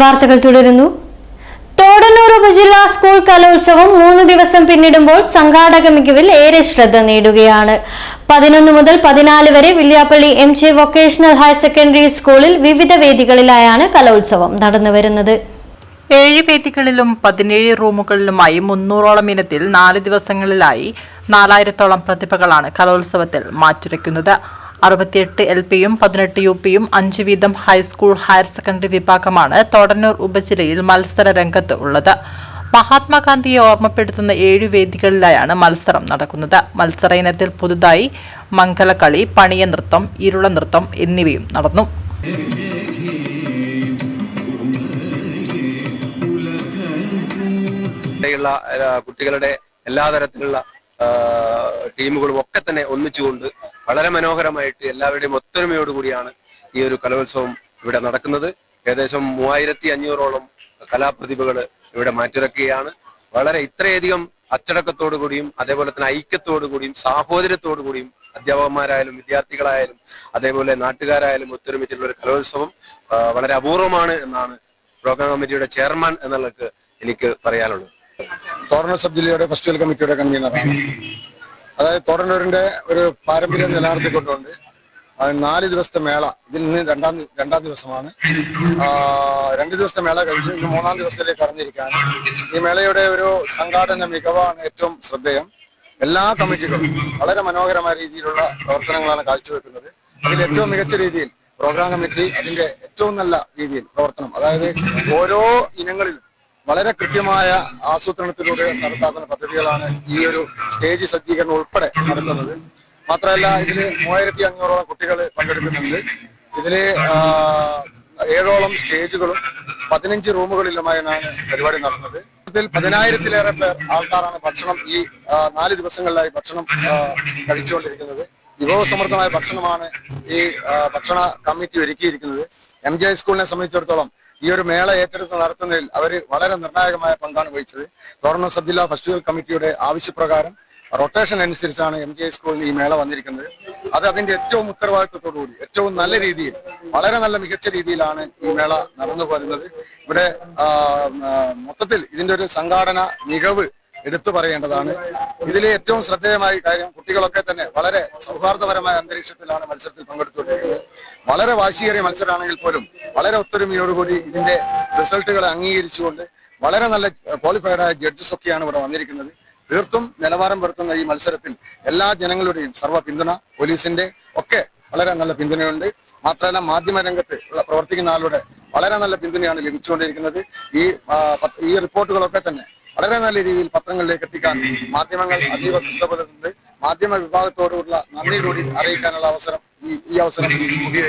വാർത്തകൾ തുടരുന്നു. തോടന്നൂർ ഉപജില്ലാ സ്കൂൾ കലോത്സവം മൂന്ന് ദിവസം പിന്നിടുമ്പോൾ സംഘാടക മികവിൽ ഏറെ ശ്രദ്ധ നേടുകയാണ്. പതിനൊന്ന് മുതൽ പതിനാല് വരെ Villiappally M J vocational higher secondary സ്കൂളിൽ വിവിധ വേദികളിലായാണ് കലോത്സവം നടന്നുവരുന്നത് ഏഴ് വേദികളിലും പതിനേഴ് റൂമുകളിലുമായി മുന്നൂറോളം ഇനത്തിൽ നാല് ദിവസങ്ങളിലായി നാലായിരത്തോളം പ്രതിഭകളാണ് കലോത്സവത്തിൽ മാറ്റുരയ്ക്കുന്നത്. അറുപത്തിയെട്ട് എൽ പിയും പതിനെട്ട് യു പിയും അഞ്ച് വീതം ഹൈസ്കൂൾ ഹയർ സെക്കൻഡറി വിഭാഗമാണ് തോടന്നൂർ ഉപജില്ലയിൽ മത്സര രംഗത്ത് ഉള്ളത്. മഹാത്മാഗാന്ധിയെ ഓർമ്മപ്പെടുത്തുന്ന ഏഴു വേദികളിലായാണ് മത്സരം നടക്കുന്നത്. മത്സര ഇനത്തിൽ പുതുതായി മംഗലക്കളി പണിയ നൃത്തം ഇരുള നൃത്തം എന്നിവയും നടന്നു. കുട്ടികളുടെ എല്ലാ തരത്തിലുള്ള ടീമുകളും ഒക്കെ തന്നെ ഒന്നിച്ചുകൊണ്ട് വളരെ മനോഹരമായിട്ട് എല്ലാവരുടെയും ഒത്തൊരുമയോടുകൂടിയാണ് ഈ ഒരു കലോത്സവം ഇവിടെ നടക്കുന്നത്. ഏകദേശം മൂവായിരത്തി അഞ്ഞൂറോളം കലാപ്രതിഭകൾ ഇവിടെ മാറ്റിറക്കുകയാണ്. വളരെ ഇത്രയധികം അച്ചടക്കത്തോടു കൂടിയും അതേപോലെ തന്നെ ഐക്യത്തോടു കൂടിയും സാഹോദര്യത്തോടു കൂടിയും അധ്യാപകന്മാരായാലും വിദ്യാർത്ഥികളായാലും അതേപോലെ നാട്ടുകാരായാലും ഒത്തൊരുമിച്ചുള്ള ഒരു കലോത്സവം വളരെ അപൂർവമാണ് എന്നാണ് പ്രോഗ്രാം കമ്മിറ്റിയുടെ ചെയർമാൻ എന്നുള്ളത് എനിക്ക് പറയാനുള്ളത്. തോറന്നൂർ സബ് ജില്ലയുടെ ഫെസ്റ്റിവൽ കമ്മിറ്റിയുടെ കൺവീനറാണ്. അതായത് തോറന്നൂരിന്റെ ഒരു പാരമ്പര്യം നിലനിർത്തിക്കൊണ്ടുകൊണ്ട് നാല് ദിവസത്തെ മേള. ഇതിൽ നിന്ന് രണ്ടാം രണ്ടാം ദിവസമാണ്. രണ്ടു രണ്ട് ദിവസത്തെ മേള കഴിഞ്ഞ് ഇന്ന് മൂന്നാം ദിവസത്തിലേക്ക് കടന്നിരിക്കുകയാണ്. ഈ മേളയുടെ ഒരു സംഘാടന മികവാണ് ഏറ്റവും ശ്രദ്ധേയം. എല്ലാ കമ്മിറ്റികളും വളരെ മനോഹരമായ രീതിയിലുള്ള പ്രവർത്തനങ്ങളാണ് കാഴ്ചവെക്കുന്നത്. അതിൽ ഏറ്റവും മികച്ച രീതിയിൽ പ്രോഗ്രാം കമ്മിറ്റി അതിന്റെ ഏറ്റവും നല്ല രീതിയിൽ പ്രവർത്തനം അതായത് ഓരോ ഇനങ്ങളിലും വളരെ കൃത്യമായ ആസൂത്രണത്തിലൂടെ നടത്താക്കുന്ന പദ്ധതികളാണ് ഈ ഒരു സ്റ്റേജ് സജ്ജീകരണം ഉൾപ്പെടെ നടത്തുന്നത് മാത്രമല്ല ഇതിൽ മൂവായിരത്തി അഞ്ഞൂറോളം കുട്ടികൾ പങ്കെടുക്കുന്നുണ്ട് ഇതിൽ ഏഴോളം സ്റ്റേജുകളും പതിനഞ്ച് റൂമുകളിലുമായാണ് പരിപാടി നടന്നത്. പതിനായിരത്തിലേറെ പേർ ആൾക്കാരാണ് ഭക്ഷണം ഈ നാല് ദിവസങ്ങളിലായി ഭക്ഷണം കഴിച്ചുകൊണ്ടിരിക്കുന്നത്. വിഭവസമൃദ്ധമായ ഭക്ഷണമാണ് ഈ ഭക്ഷണ കമ്മിറ്റി ഒരുക്കിയിരിക്കുന്നത്. എം ജെ സ്കൂളിനെ സംബന്ധിച്ചിടത്തോളം ഈ ഒരു മേള ഏറ്റെടുത്ത് നടത്തുന്നതിൽ അവർ വളരെ നിർണായകമായ പങ്കാണ് വഹിച്ചത്. തോറന്നൂർ സബ് ജില്ലാ ഫെസ്റ്റിവൽ കമ്മിറ്റിയുടെ ആവശ്യപ്രകാരം റൊട്ടേഷൻ അനുസരിച്ചാണ് എം ജി ഐ സ്കൂളിൽ ഈ മേള വന്നിരിക്കുന്നത്. അത് അതിന്റെ ഏറ്റവും ഉത്തരവാദിത്വത്തോടുകൂടി ഏറ്റവും നല്ല രീതിയിൽ വളരെ നല്ല മികച്ച രീതിയിലാണ് ഈ മേള നടന്നു പോരുന്നത് ഇവിടെ മൊത്തത്തിൽ ഇതിന്റെ ഒരു സംഘാടന മികവ് എടുത്തു പറയേണ്ടതാണ്. ഇതിലെ ഏറ്റവും ശ്രദ്ധേയമായ കാര്യം കുട്ടികളൊക്കെ തന്നെ വളരെ സൗഹാർദ്ദപരമായ അന്തരീക്ഷത്തിലാണ് മത്സരത്തിൽ പങ്കെടുത്തുകൊണ്ടിരിക്കുന്നത്. വളരെ വാശിയേറിയ മത്സരമാണെങ്കിൽ പോലും വളരെ ഒത്തൊരുമയോടുകൂടി ഇതിന്റെ റിസൾട്ടുകളെ അംഗീകരിച്ചുകൊണ്ട് വളരെ നല്ല ക്വാളിഫൈഡായ ജഡ്ജസ് ഒക്കെയാണ് ഇവിടെ വന്നിരിക്കുന്നത്. തീർത്തും നിലവാരം പുലർത്തുന്ന ഈ മത്സരത്തിൽ എല്ലാ ജനങ്ങളുടെയും സർവ പിന്തുണ പോലീസിന്റെ ഒക്കെ വളരെ നല്ല പിന്തുണയുണ്ട്. മാത്രമല്ല മാധ്യമ രംഗത്ത് പ്രവർത്തിക്കുന്ന ആളുടെ വളരെ നല്ല പിന്തുണയാണ് ലഭിച്ചുകൊണ്ടിരിക്കുന്നത്. ഈ ഈ റിപ്പോർട്ടുകളൊക്കെ തന്നെ വളരെ നല്ല രീതിയിൽ പത്രങ്ങളിലേക്ക് എത്തിക്കാൻ മാധ്യമങ്ങൾ അതീവ ശ്രദ്ധ മാധ്യമ വിഭാഗത്തോടുള്ള നന്ദി കൂടി അറിയിക്കാനുള്ള അവസരം ഈ അവസരം